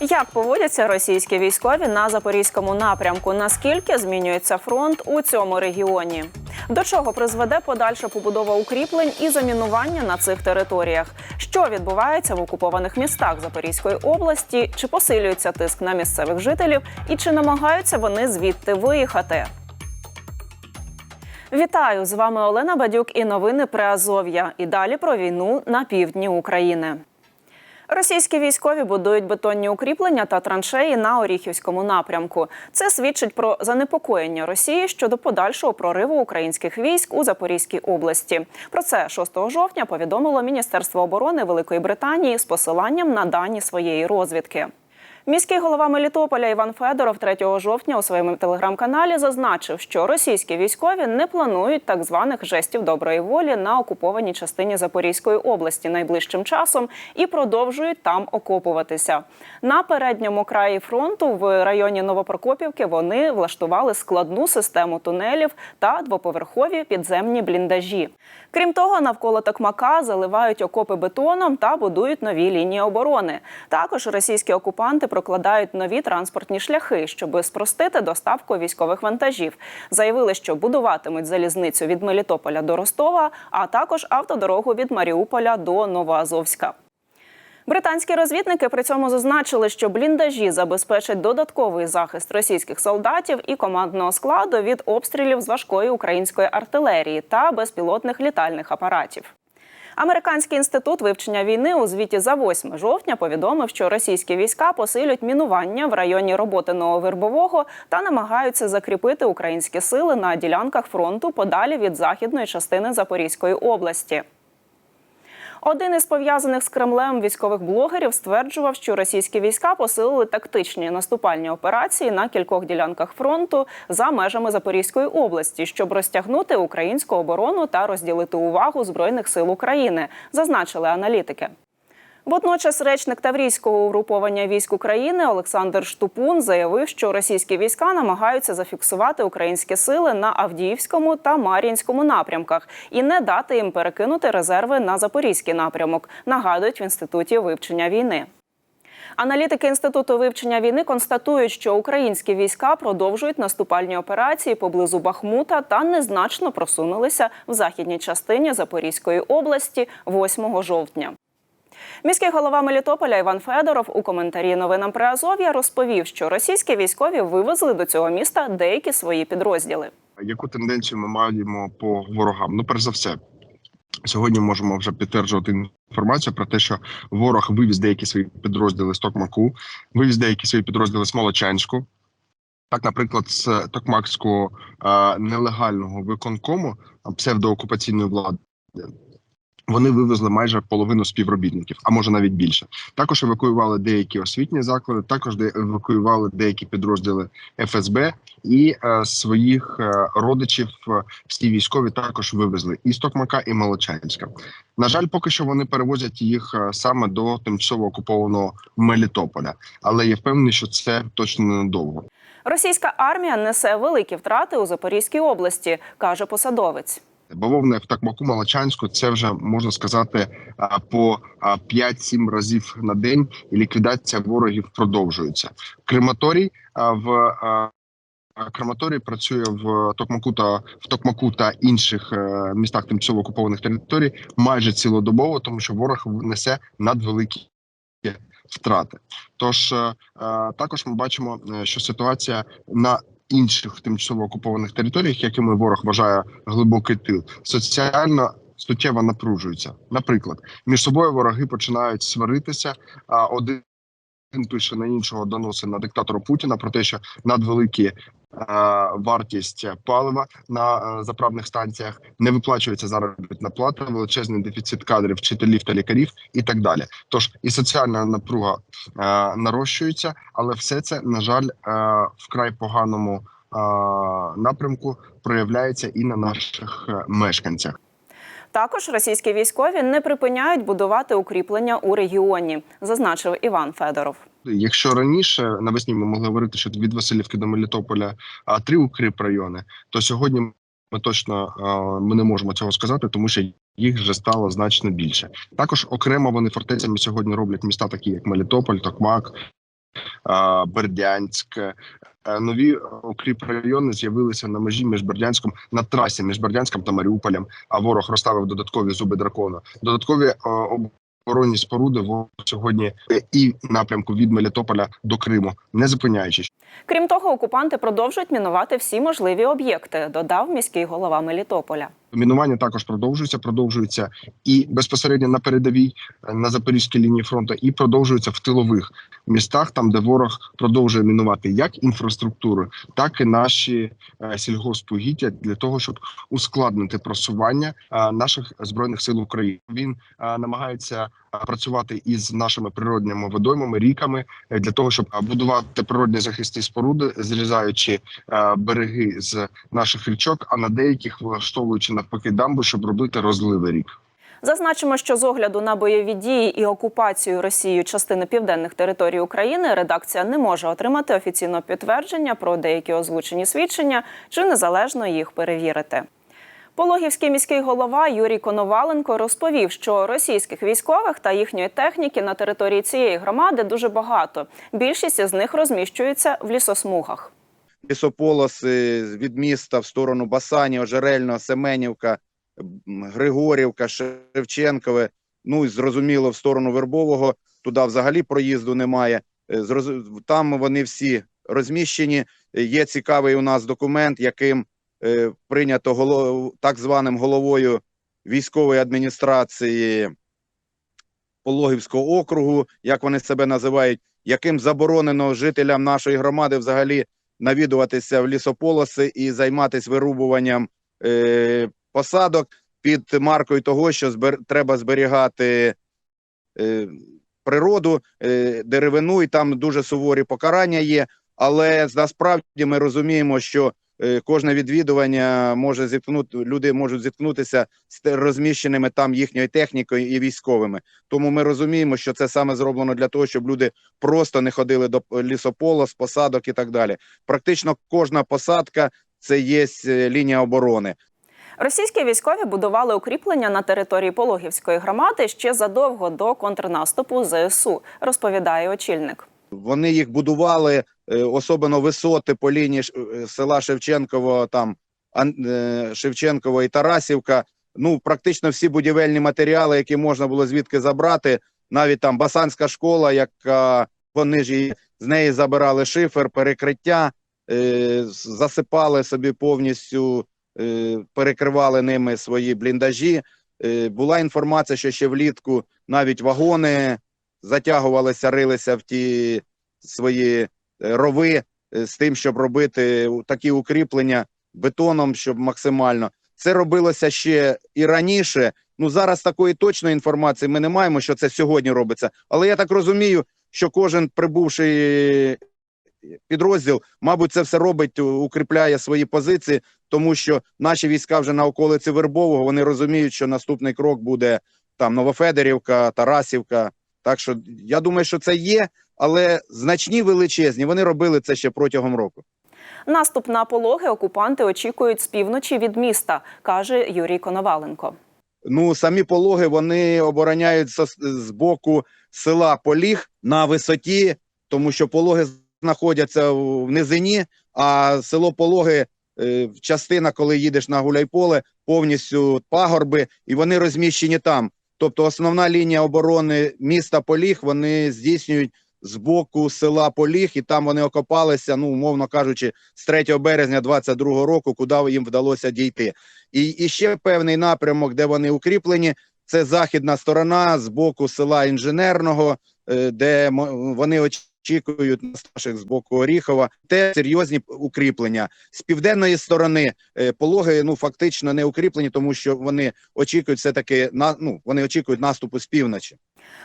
Як поводяться російські військові на запорізькому напрямку? Наскільки змінюється фронт у цьому регіоні? До чого призведе подальша побудова укріплень і замінування на цих територіях? Що відбувається в окупованих містах Запорізької області? Чи посилюється тиск на місцевих жителів? І чи намагаються вони звідти виїхати? Вітаю з вами Олена Бадюк і новини Приазов'я. І далі про війну на півдні України. Російські військові будують бетонні укріплення та траншеї на Оріхівському напрямку. Це свідчить про занепокоєння Росії щодо подальшого прориву українських військ у Запорізькій області. Про це 6 жовтня повідомило Міністерство оборони Великої Британії з посиланням на дані своєї розвідки. Міський голова Мелітополя Іван Федоров 3 жовтня у своєму телеграм-каналі зазначив, що російські військові не планують так званих жестів доброї волі на окупованій частині Запорізької області найближчим часом і продовжують там окопуватися. На передньому краї фронту в районі Новопрокопівки вони влаштували складну систему тунелів та двоповерхові підземні бліндажі. Крім того, навколо Токмака заливають окопи бетоном та будують нові лінії оборони. Також російські окупанти прокладають нові транспортні шляхи, щоб спростити доставку військових вантажів. Заявили, що будуватимуть залізницю від Мелітополя до Ростова, а також автодорогу від Маріуполя до Новоазовська. Британські розвідники при цьому зазначили, що бліндажі забезпечать додатковий захист російських солдатів і командного складу від обстрілів з важкої української артилерії та безпілотних літальних апаратів. Американський інститут вивчення війни у звіті за 8 жовтня повідомив, що російські війська посилюють мінування в районі роботи Нововербового та намагаються закріпити українські сили на ділянках фронту подалі від західної частини Запорізької області. Один із пов'язаних з Кремлем військових блогерів стверджував, що російські війська посилили тактичні наступальні операції на кількох ділянках фронту за межами Запорізької області, щоб розтягнути українську оборону та розділити увагу збройних сил України, зазначили аналітики. Водночас речник Таврійського угруповання військ України Олександр Штупун заявив, що російські війська намагаються зафіксувати українські сили на Авдіївському та Мар'їнському напрямках і не дати їм перекинути резерви на запорізький напрямок. Нагадують в інституті вивчення війни. Аналітики інституту вивчення війни констатують, що українські війська продовжують наступальні операції поблизу Бахмута та незначно просунулися в західній частині Запорізької області 8 жовтня. Міський голова Мелітополя Іван Федоров у коментарі новинам при Азов'я розповів, що російські військові вивезли до цього міста деякі свої підрозділи. Яку тенденцію ми маємо по ворогам? Ну, перш за все, сьогодні можемо вже підтверджувати інформацію про те, що ворог вивіз деякі свої підрозділи з Токмаку, вивіз деякі свої підрозділи з Молочанську. Так, наприклад, з Токмакського е, нелегального виконкому псевдоокупаційної влади. Вони вивезли майже половину співробітників, а може навіть більше. Також евакуювали деякі освітні заклади, також евакуювали деякі підрозділи ФСБ і е, своїх е, родичів. е, всі військові також вивезли і з Токмака, і Молочанська. На жаль, поки що вони перевозять їх е, саме до тимчасово окупованого Мелітополя, але я впевнений, що це точно ненадовго. Російська армія несе великі втрати у Запорізькій області, каже посадовець. Бавовна в Такмаку Молочанську це вже можна сказати по а, 5-7 разів на день, і ліквідація ворогів продовжується. Крематорій в а, працює в Токмаку та в Токмаку та інших е, містах тимчасово окупованих територій майже цілодобово, тому що ворог несе надвеликі втрати. Тож е, е, також ми бачимо, що ситуація на інших тимчасово окупованих територіях, якими ворог вважає глибокий тил, соціально суттєво напружується. Наприклад, між собою вороги починають сваритися. А один пише на іншого доноси на диктатора Путіна про те, що надвеликі вартість палива на е, заправних станціях не виплачується заробітна плата, величезний дефіцит кадрів, вчителів та лікарів і так далі. Тож і соціальна напруга е, нарощується, але все це на жаль е, вкрай поганому е, напрямку проявляється і на наших е, мешканцях. Також російські військові не припиняють будувати укріплення у регіоні, зазначив Іван Федоров. Якщо раніше навесні ми могли говорити, що від Васильівки до Мелітополя а, три укріп райони, то сьогодні ми точно ми не можемо цього сказати, тому що їх вже стало значно більше. Також окремо вони фортецями сьогодні роблять міста, такі як Мелітополь, Токмак, Бердянськ. Е, Нові укріпрайони з'явилися на межі між Бердянськом на трасі між Бердянськом та Маріуполем. А ворог розставив додаткові зуби дракона. Додаткові е, оборонні споруди сьогодні е, і напрямку від Мелітополя до Криму, не зупиняючись. Крім того, окупанти продовжують мінувати всі можливі об'єкти, додав міський голова Мелітополя. Мінування також продовжується, продовжується і безпосередньо на передовій е, на запорізькій лінії фронту, і продовжується в тилових містах, там де ворог продовжує мінувати як інфраструктуру, так і наші сільгоспугіття для того, щоб ускладнити просування е, наших збройних сил України. Він е, намагається е, працювати із нашими природніми водоймами, ріками е, для того, щоб будувати природні захисні споруди, зрізаючи е, береги з наших річок, а на деяких влаштовуючи навпаки дамби, щоб робити розливи рік. Зазначимо, що з огляду на бойові дії і окупацію Росією частини південних територій України редакція не може отримати офіційного підтвердження про деякі озвучені свідчення чи незалежно їх перевірити. Пологівський міський голова Юрій Коноваленко розповів, що російських військових та їхньої техніки на території цієї громади дуже багато. Більшість із них розміщується в лісосмугах. лісополоси від міста в сторону Басані, Ожерельного, Семенівка, Григорівка, Шевченкове. Ну і зрозуміло, в сторону Вербового туди взагалі проїзду немає. Е, Там вони всі розміщені. Е, Є цікавий у нас документ, яким прийнято голов... так званим головою військової адміністрації Пологівського округу, як вони себе називають, яким заборонено жителям нашої громади взагалі навідуватися в лісополоси і займатися вирубуванням е, посадок під маркою того, що збер... треба зберігати е, природу, е, деревину, і там дуже суворі покарання є. Але насправді ми розуміємо, що е, кожне відвідування може зіткнути, люди можуть зіткнутися з розміщеними там їхньою технікою і військовими. Тому ми розуміємо, що це саме зроблено для того, щоб люди просто не ходили до лісополос, посадок і так далі. Практично кожна посадка це є е, лінія оборони. Російські військові будували укріплення на території Пологівської громади ще задовго до контрнаступу ЗСУ, розповідає очільник. Вони їх будували, е, особливо висоти по лінії е, села Шевченково, там е, Шевченково і Тарасівка. Ну, практично всі будівельні матеріали, які можна було звідки забрати, навіть там Басанська школа, яка вони ж її з неї забирали шифер, перекриття, засипали собі повністю, перекривали ними свої бліндажі. Була інформація, що ще влітку навіть вагони затягувалися, рилися в ті свої е, рови е, з тим, щоб робити такі укріплення бетоном, щоб максимально. Це робилося ще і раніше. Ну зараз такої точної інформації ми не маємо, що це сьогодні робиться. Але я так розумію, що кожен прибувший підрозділ, мабуть, це все робить, укріпляє свої позиції, тому що наші війська вже на околиці Вербового вони розуміють, що наступний крок буде там Новофедерівка, Тарасівка. Так що я думаю, що це є, але значні величезні. Вони робили це ще протягом року. Наступ на пологи окупанти очікують з півночі від міста, каже Юрій Коноваленко. Ну самі пологи вони обороняються з, боку села Поліг на висоті, тому що пологи знаходяться в в низині, а село Пологи. е, Частина, коли їдеш на Гуляйполе, повністю пагорби, і вони розміщені там. Тобто, основна лінія оборони міста Поліг вони здійснюють з боку села Поліг, і там вони окопалися, ну умовно кажучи, з 3 березня 22 року, куди їм вдалося дійти. І, і ще певний напрямок, де вони укріплені, це західна сторона з боку села інженерного, е, де вони очікують на наших з боку Оріхова. Те серйозні укріплення з південної сторони. е, Пологи ну фактично не укріплені, тому що вони очікують все таки на ну вони очікують наступу з півночі.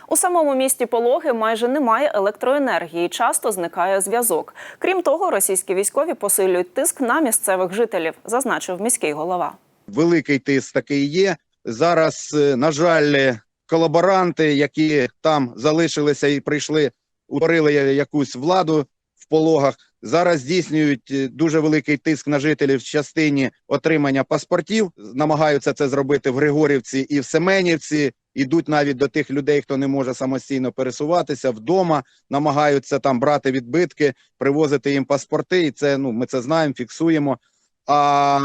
У самому місті Пологи майже немає електроенергії, часто зникає зв'язок. Крім того, російські військові посилюють тиск на місцевих жителів, зазначив міський голова. великий тиск такий є. Зараз, е, на жаль, колаборанти, які там залишилися і прийшли, утворили якусь владу в пологах. Зараз здійснюють е, дуже великий тиск на жителів в частині отримання паспортів. Намагаються це зробити в Григорівці і в Семенівці. Ідуть навіть до тих людей, хто не може самостійно пересуватися вдома, намагаються там брати відбитки, привозити їм паспорти. І це ну ми це знаємо, фіксуємо. А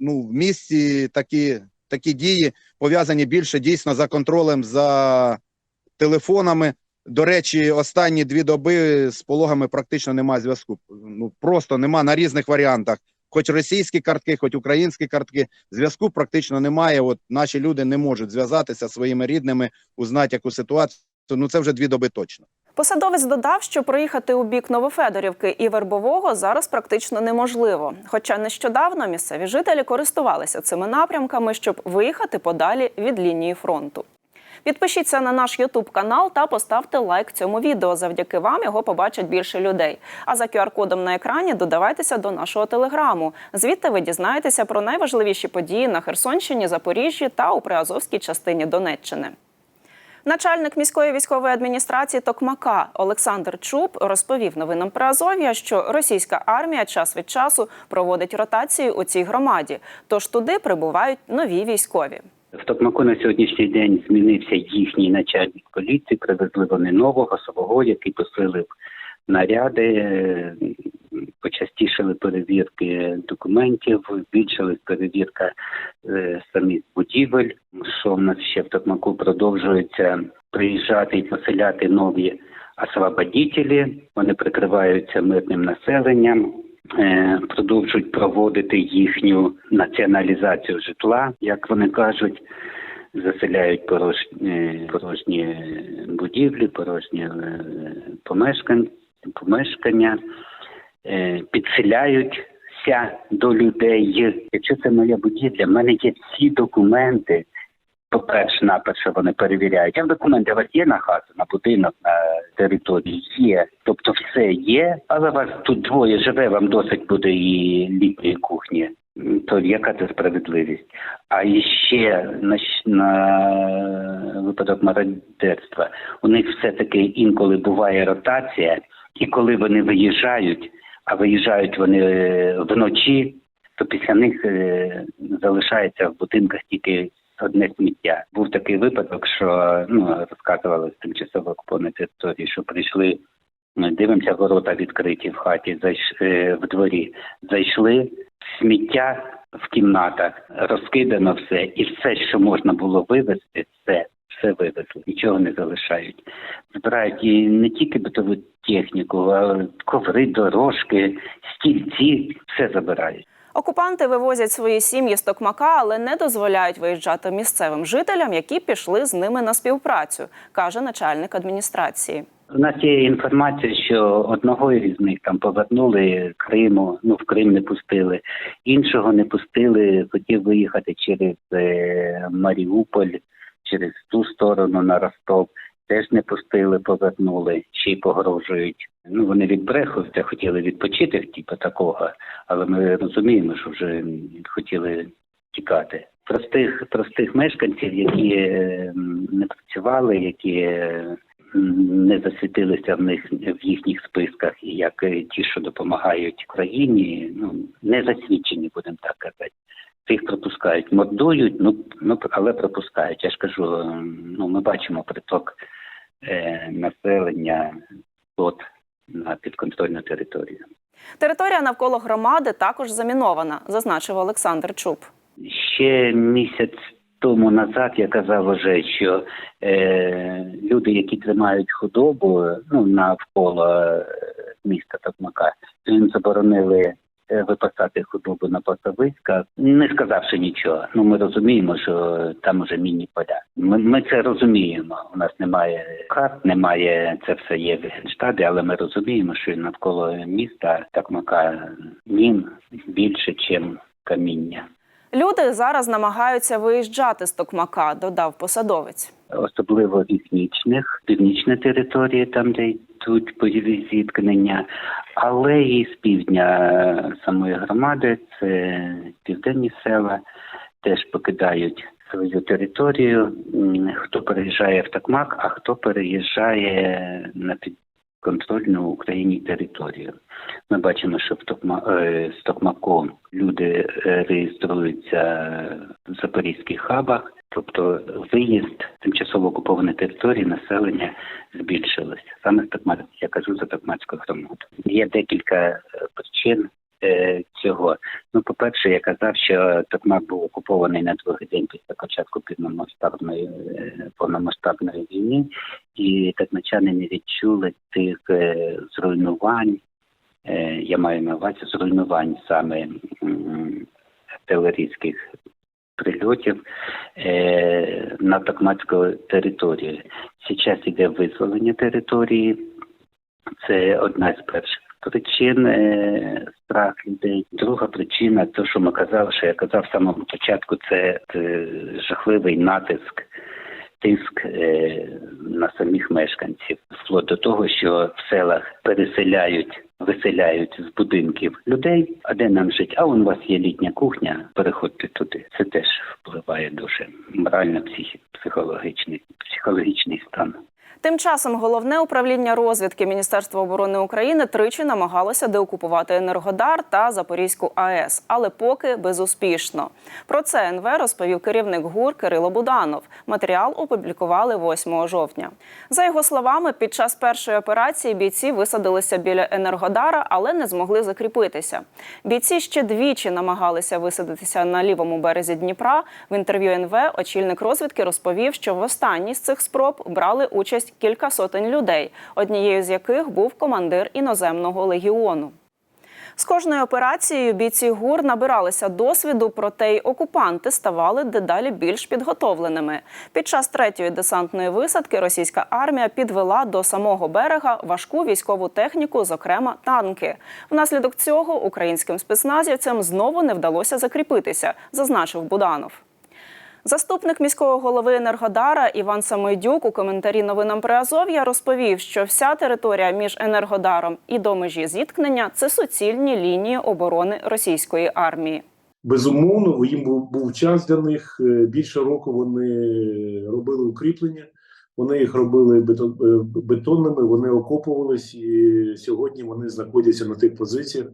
ну в місті такі, такі дії пов'язані більше дійсно за контролем за телефонами. До речі, останні дві доби з пологами практично немає зв'язку. Ну просто нема на різних варіантах. Хоч російські картки, хоч українські картки, зв'язку практично немає. От наші люди не можуть зв'язатися своїми рідними, узнати яку ситуацію. Ну це вже дві доби точно. Посадовець додав, що проїхати у бік Новофедорівки і Вербового зараз практично неможливо. Хоча нещодавно місцеві жителі користувалися цими напрямками, щоб виїхати подалі від лінії фронту. Підпишіться на наш Ютуб канал та поставте лайк цьому відео. Завдяки вам його побачать більше людей. А за QR-кодом на екрані додавайтеся до нашого телеграму. Звідти ви дізнаєтеся про найважливіші події на Херсонщині, Запоріжжі та у Приазовській частині Донеччини. Начальник міської військової адміністрації Токмака Олександр Чуб розповів новинам Приазов'я, що російська армія час від часу проводить ротацію у цій громаді, тож туди прибувають нові військові. В Токмаку на сьогоднішній день змінився їхній начальник поліції. Привезли вони нового свого, який посилив наряди, почастішили перевірки документів, збільшилась перевірка е, самих будівель. Що в нас ще в Токмаку продовжується приїжджати і поселяти нові освободітелі. Вони прикриваються мирним населенням. Е, Продовжують проводити їхню націоналізацію житла, як вони кажуть, заселяють порожні, порожні будівлі, порожні е, помешкання, помешкання е, підселяються до людей. Якщо це моя будівля, в мене є всі документи. По-перше, наперше вони перевіряють. А документи у вас є на хату, на будинок, на території? Є. Тобто все є, але вас тут двоє живе, вам досить буде і літньої кухні. То яка це справедливість? А іще на, на випадок мародерства у них все-таки інколи буває ротація, і коли вони виїжджають, а виїжджають вони е, вночі, то після них е, залишається в будинках тільки одне сміття. Був такий випадок, що ну розказували з тимчасово окупованої території, що прийшли. Ми дивимося, ворота відкриті в хаті, зайш... е, в дворі. Зайшли сміття в кімнатах, розкидано все, і все, що можна було вивезти, все, все вивезли, нічого не залишають. Збирають і не тільки битову техніку, а коври, дорожки, стільці, все забирають. Окупанти вивозять свої сім'ї з Токмака, але не дозволяють виїжджати місцевим жителям, які пішли з ними на співпрацю, каже начальник адміністрації. У нас є інформація, що одного із них там повернули Криму, ну в Крим не пустили, іншого не пустили, хотів виїхати через е, Маріуполь, через ту сторону на Ростов. Теж не пустили, повернули, ще й погрожують. Ну вони відбрехуються, хотіли відпочити, типу такого, але ми розуміємо, що вже хотіли тікати. Простих простих мешканців, які е, не працювали, які е, не засвітилися в них в їхніх списках, і як е, ті, що допомагають Україні, ну не засвідчені, будемо так казати. Цих пропускають, мордують, ну ну але пропускають. Я ж кажу, ну ми бачимо приток населення от на підконтрольну територію. Територія навколо громади також замінована, зазначив Олександр Чуб. Ще місяць тому назад я казав уже, що е, люди, які тримають худобу ну навколо е, міста Токмака, то їм заборонили е, випасати худобу на пасовиськах, не сказавши нічого. Ну ми розуміємо, що там уже мінні поля. Ми, ми це розуміємо. У нас немає карт, немає це все є в генштабі, але ми розуміємо, що навколо міста такмака мін більше, ніж каміння. Люди зараз намагаються виїжджати з Токмака, додав посадовець. особливо в північних, північні території, там де йдуть бойові зіткнення, але і з півдня е, самої громади, це південні села, теж покидають свою територію. Хто переїжджає в Такмак, а хто переїжджає на підконтрольну Україні територію. Ми бачимо, що в Токма, е, з Токмако люди е, реєструються в запорізьких хабах, тобто виїзд тимчасово окупованої території населення збільшилось Саме з Токмак, я кажу за Токмацьку громаду. Є декілька е, причин. Е, Цього ну, по-перше, я казав, що Токмак був окупований на другий день після початку повномасштабної е, повномасштабної війни, і токмачани не відчули тих е, зруйнувань. Я маю на увазі зруйнувань саме артилерійських прильотів на Токмацьку територію. Зараз іде визволення території. Це одна з перших причин страх людей. Друга причина, то що ми казали, що я казав в самому початку, це жахливий натиск. Тиск е, на самих мешканців вплоть до того, що в селах переселяють, виселяють з будинків людей, а де нам жить? А у вас є літня кухня, переходьте туди. Це теж впливає дуже морально, психологічний, психологічний стан. Тим часом головне управління розвідки Міністерства оборони України тричі намагалося деокупувати Енергодар та Запорізьку АЕС, але поки безуспішно. Про це НВ розповів керівник ГУР Кирило Буданов. Матеріал опублікували 8 жовтня. За його словами, під час першої операції бійці висадилися біля Енергодара, але не змогли закріпитися. Бійці ще двічі намагалися висадитися на лівому березі Дніпра. В інтерв'ю НВ очільник розвідки розповів, що в останній з цих спроб брали участь кілька сотень людей, однією з яких був командир іноземного легіону. З кожною операцією бійці ГУР набиралися досвіду, проте й окупанти ставали дедалі більш підготовленими. Під час третьої десантної висадки російська армія підвела до самого берега важку військову техніку, зокрема танки. Внаслідок цього українським спецназівцям знову не вдалося закріпитися, зазначив Буданов. Заступник міського голови Енергодара Іван Самойдюк у коментарі новинам Приазов'я розповів, що вся територія між Енергодаром і до межі зіткнення це суцільні лінії оборони російської армії. Безумовно, їм був, був час для них. Е, Більше року вони робили укріплення, вони їх робили е, бетонними, вони окопувались, і сьогодні вони знаходяться на тих позиціях,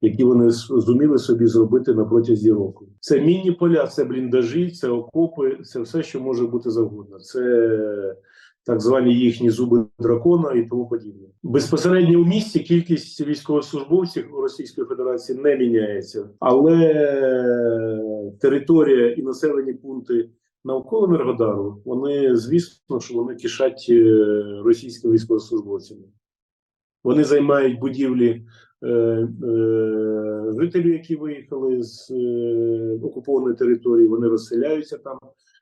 які вони зуміли собі зробити на протязі року. Це мінні поля, це бліндажі, це окопи, це все, що може бути завгодно. Це так звані їхні зуби дракона і тому подібне. Безпосередньо в місті кількість військовослужбовців у Російської Федерації не міняється, але територія і населені пункти навколо Енергодару, вони звісно, що вони кишать е, російськими військовослужбовцями. Вони займають будівлі жителів, які виїхали з е, окупованої території, вони розселяються там.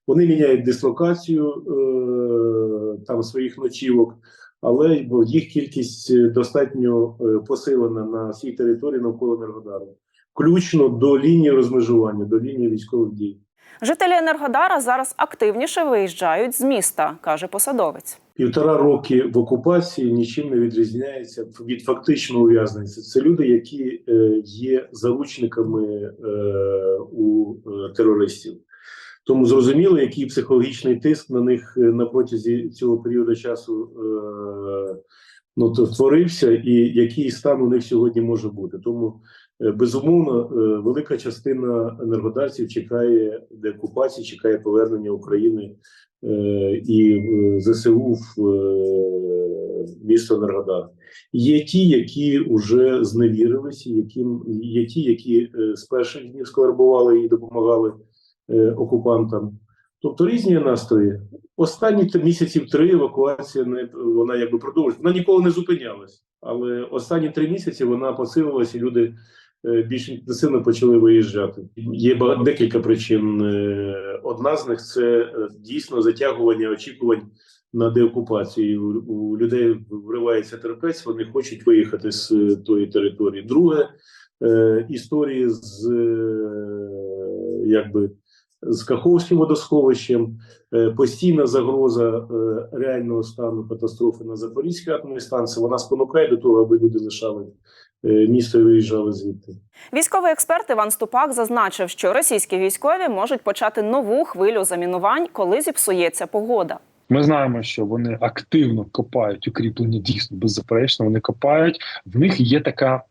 Вони міняють дислокацію е, там своїх ночівок, але їх кількість е, достатньо е, посилена на всій території навколо Енергодару, включно до лінії розмежування, до лінії військових дій. Жителі Енергодара зараз активніше виїжджають з міста, каже посадовець. Півтора роки в окупації нічим не відрізняється від фактичного ув'язнення. Це- люди, які е, є заручниками е, у е, терористів. Тому зрозуміло, який психологічний тиск на них на протязі цього періоду часу ну, то творився, і який стан у них сьогодні може бути. Тому безумовно е, велика частина енергодарців чекає деокупації, чекає повернення України е, і е, ЗСУ в е, місто Енергодар. Є ті, які вже зневірилися, яким є ті, які е, з перших днів сквербували і допомагали е, окупантам. Тобто різні настрої. Останні місяців три евакуація не вона якби продовжується. Вона ніколи не зупинялась, але останні три місяці вона посилилася, люди е, більш інтенсивно почали виїжджати. Є декілька причин. Е, Одна з них це е, дійсно затягування очікувань на деокупацію. У, людей вривається терпець, вони хочуть виїхати з е, тої території. Друге е, історії з е, якби з Каховським водосховищем, е, постійна загроза е, реального стану катастрофи на Запорізькій атомній станції. Вона спонукає до того, аби люди лишали е, місто виїжджали звідти. Військовий експерт Іван Ступак зазначив, що російські військові можуть почати нову хвилю замінувань, коли зіпсується погода. Ми знаємо, що вони активно копають укріплення, дійсно беззаперечно. Вони копають. В них є така.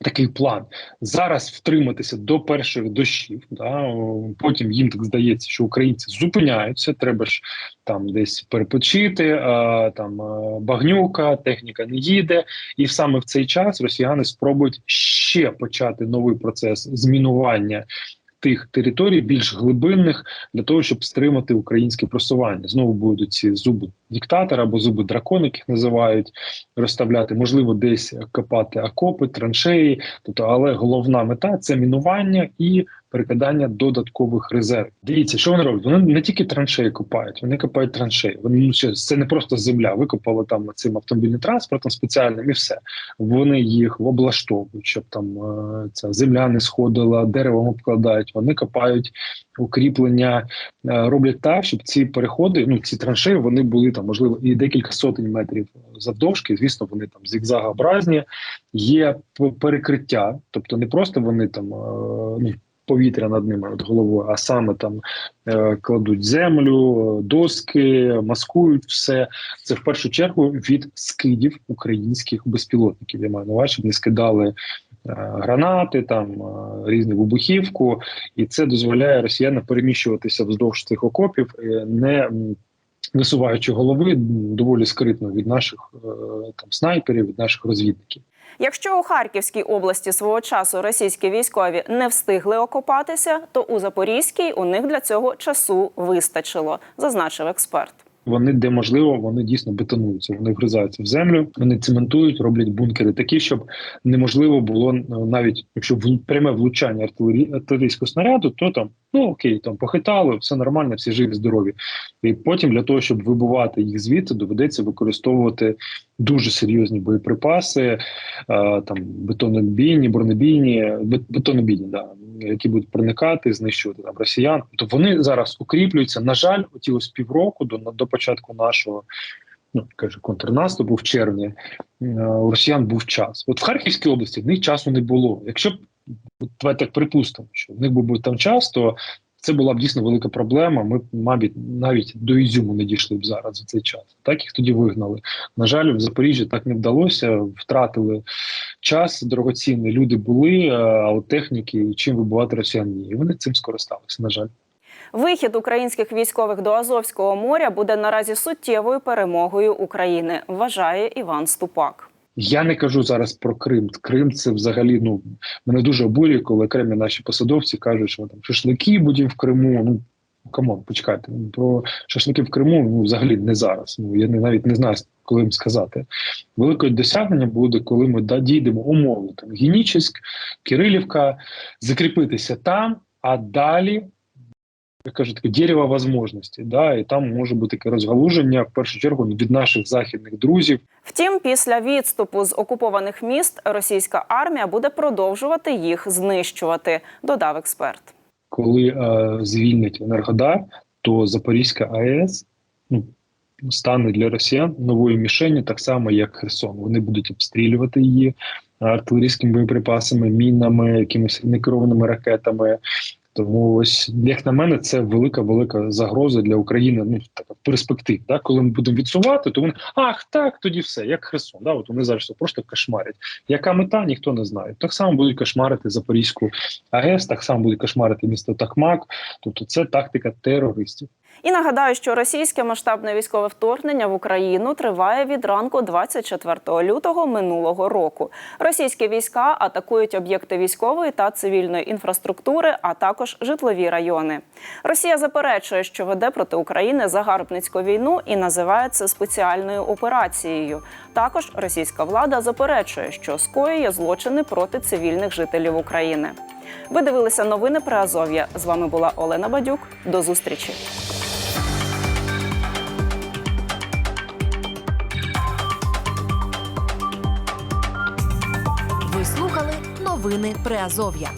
Такий план зараз втриматися до перших дощів. Да? Потім їм так здається, що українці зупиняються. Треба ж там десь перепочити, а, там багнюка, техніка не їде, і саме в цей час росіяни спробують ще почати новий процес змінування тих територій, більш глибинних, для того, щоб стримати українське просування. Знову будуть ці зуби диктатора або зуби дракон, як їх називають, розставляти, можливо, десь копати окопи, траншеї. Тобто, але головна мета це мінування і перекидання додаткових резервів. Дивіться, що вони роблять? Вони не тільки траншеї копають, вони копають траншеї. Вони ну, це не просто земля. Викопали там цим автомобільним транспортом спеціальним і все. Вони їх облаштовують, щоб там е, ця земля не сходила, деревом обкладають. Вони копають укріплення, е, роблять так, щоб ці переходи, ну ці траншеї, вони були там, можливо, і декілька сотень метрів завдовжки. Звісно, вони там зігзагообразні, є перекриття, тобто не просто вони там е, ну. Повітря над ними над головою, а саме там е, кладуть землю, доски, маскують все. Це в першу чергу від скидів українських безпілотників. Я маю на увазі, щоб не скидали е, гранати, там е, різну вибухівку, і це дозволяє росіянам переміщуватися вздовж цих окопів, е, не висуваючи голови доволі скритно від наших там снайперів, від наших розвідників. Якщо у Харківській області свого часу російські військові не встигли окопатися, то у Запорізькій у них для цього часу вистачило, зазначив експерт. Вони де можливо, вони дійсно бетонуються. Вони вгризаються в землю, вони цементують, роблять бункери такі, щоб неможливо було е, навіть якщо вл- пряме влучання артилерії артилерійського снаряду, то там ну окей, там похитали, все нормально, всі живі, здорові. І потім для того, щоб вибувати їх звідти, доведеться використовувати дуже серйозні боєприпаси, е, там бетонобійні, бронебійні, бет- бетонобійні, да, які будуть проникати, знищувати там росіян. Тобто вони зараз укріплюються. На жаль, оті ось півроку до до початку нашого. Ну, каже, контрнаступу в червні е, у росіян був час. От в Харківській області в них часу не було. Якщо б давайте так припустимо, що в них був там час, то це була б дійсно велика проблема. Ми мабуть, навіть до Ізюму не дійшли б зараз за цей час. Так їх тоді вигнали. На жаль, в Запоріжжі так не вдалося. Втратили час дорогоцінний. Люди були, е, а от техніки чим вибивати росіян ні. І вони цим скористалися. На жаль. Вихід українських військових до Азовського моря буде наразі суттєвою перемогою України, вважає Іван Ступак. Я не кажу зараз про Крим. Крим це взагалі ну мене дуже обурює, коли окремі наші посадовці кажуть, що там шашлики будемо в Криму. Ну камон, почекайте. ну, Про шашлики в Криму ну взагалі не зараз. Ну я не навіть не знаю, коли їм сказати. Велике досягнення буде, коли ми да, дійдемо умовно там Генічеськ, Кирилівка, закріпитися там, а далі. Я кажу, таке дерево можливості, да, і там може бути таке розгалуження в першу чергу від наших західних друзів, Втім, після відступу з окупованих міст російська армія буде продовжувати їх знищувати, додав експерт. коли е, звільнять Енергодар, то Запорізька АЕС ну, стане для росіян новою мішенью, так само як Херсон. Вони будуть обстрілювати її артилерійськими боєприпасами, мінами, якимись некерованими ракетами. Тому ось як на мене, це велика велика загроза для України. Ну така перспектив. Да? Коли ми будемо відсувати, то вони ах так, тоді все, як Херсон. Да? От вони зараз все просто кошмарять. Яка мета, ніхто не знає. Так само будуть кошмарити Запорізьку АЕС, так само будуть кошмарити місто Такмак. Тобто, це тактика терористів. І нагадаю, що російське масштабне військове вторгнення в Україну триває від ранку 24 лютого минулого року. Російські війська атакують об'єкти військової та цивільної інфраструктури, а також житлові райони. Росія заперечує, що веде проти України загарбницьку війну і називає це спеціальною операцією. Також російська влада заперечує, що скоює злочини проти цивільних жителів України. Ви дивилися новини про Азов'я. З вами була Олена Бадюк. До зустрічі. Ви слухали новини Приазов'я.